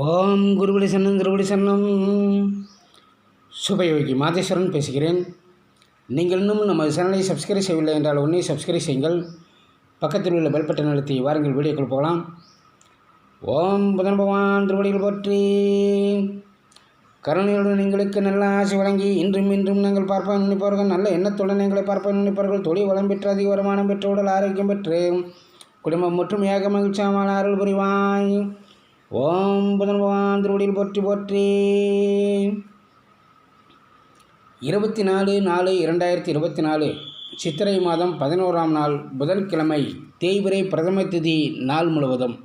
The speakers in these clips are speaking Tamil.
ஓம் குருபடி சன்னம் குருபடி சன்னம் சுபயோகி மாதேஸ்வரன் பேசுகிறேன். நீங்கள் இன்னும் நமது சேனலை சப்ஸ்கிரைப் செய்யவில்லை என்றால் உடனே சப்ஸ்கிரைப் செய்யுங்கள். பக்கத்தில் உள்ள பெல் பட்டன் அழுத்தி வாருங்கள் வீடியோக்கள் போகலாம். ஓம் புதன் பகவான் திருவடிகள் போற்றி. கருணையுடன் எங்களுக்கு நல்ல ஆசை வழங்கி இன்றும் இன்றும் நாங்கள் பார்ப்போம் நினைப்பவர்கள் நல்ல எண்ணத்துடன் எங்களை பார்ப்போம் நினைப்பவர்கள் தொழில் வளம் பெற்று அதிக வருமானம் பெற்று உடல் ஆரோக்கியம் பெற்று குடும்பம் மற்றும் ஏக மகிழ்ச்சியாமான அருள் புரிவாய். ஓம் புதன் பகவான் திருவடியில் போற்றி போற்றி. இருபத்தி நாலு நாலு இரண்டாயிரத்தி இருபத்தி நாலு சித்திரை மாதம் பதினோராம் நாள் புதன்கிழமை தேய்பிரை பிரதம திதி நாள் முழுவதும்.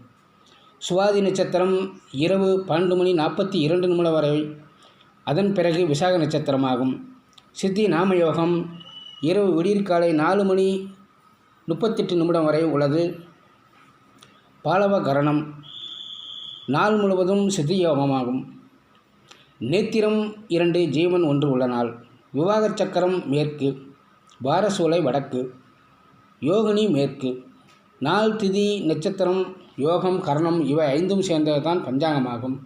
சுவாதி நட்சத்திரம் இரவு பன்னெண்டு மணி நாற்பத்தி இரண்டு நிமிடம் வரை அதன் பிறகு விசாக நட்சத்திரமாகும். சித்தி நாமயோகம் இரவு விடியற்காலை நாலு மணி முப்பத்தெட்டு நிமிடம் வரை உள்ளது. பாலவ கரணம் நாள் முழுவதும் சிதியோகமாகும் நேத்திரம் இரண்டு ஜீவன் ஒன்று உள்ள நாள் விவாகச் சக்கரம் மேற்கு பாரசூலை வடக்கு யோகினி மேற்கு நாள் திதி நட்சத்திரம் யோகம் கரணம் இவை ஐந்தும் சேர்ந்ததுதான் பஞ்சாங்கமாகும்.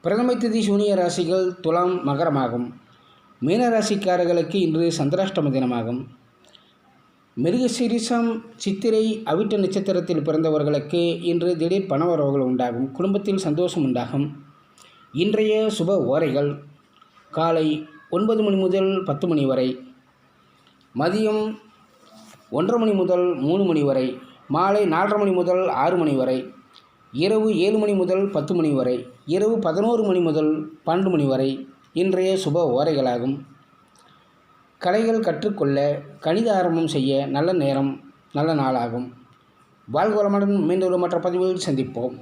பிரதம திதி சூனிய ராசிகள் துலாம் மகரமாகும். மீனராசிக்காரர்களுக்கு இன்று சந்திராஷ்டம தினமாகும். மிருகசீரிசம் சித்திரை அவிட்ட நட்சத்திரத்தில் பிறந்தவர்களுக்கு இன்று திடீர் பணவரவுகள் உண்டாகும் குடும்பத்தில் சந்தோஷம் உண்டாகும். இன்றைய சுப ஓரைகள் காலை ஒன்பது மணி முதல் பத்து மணி வரை மதியம் ஒன்றரை மணி முதல் மூணு மணி வரை மாலை நாலரை மணி முதல் ஆறு மணி வரை இரவு ஏழு மணி முதல் பத்து மணி வரை இரவு பதினோரு மணி முதல் பன்னெண்டு மணி வரை இன்றைய சுப ஓரைகளாகும். கலைகள் கற்றுக்கொள்ள கணித ஆரம்பம் செய்ய நல்ல நேரம் நல்ல நாளாகும். வாழ்வளமுடன் மீண்டும் மற்ற பதிவில் சந்திப்போம்.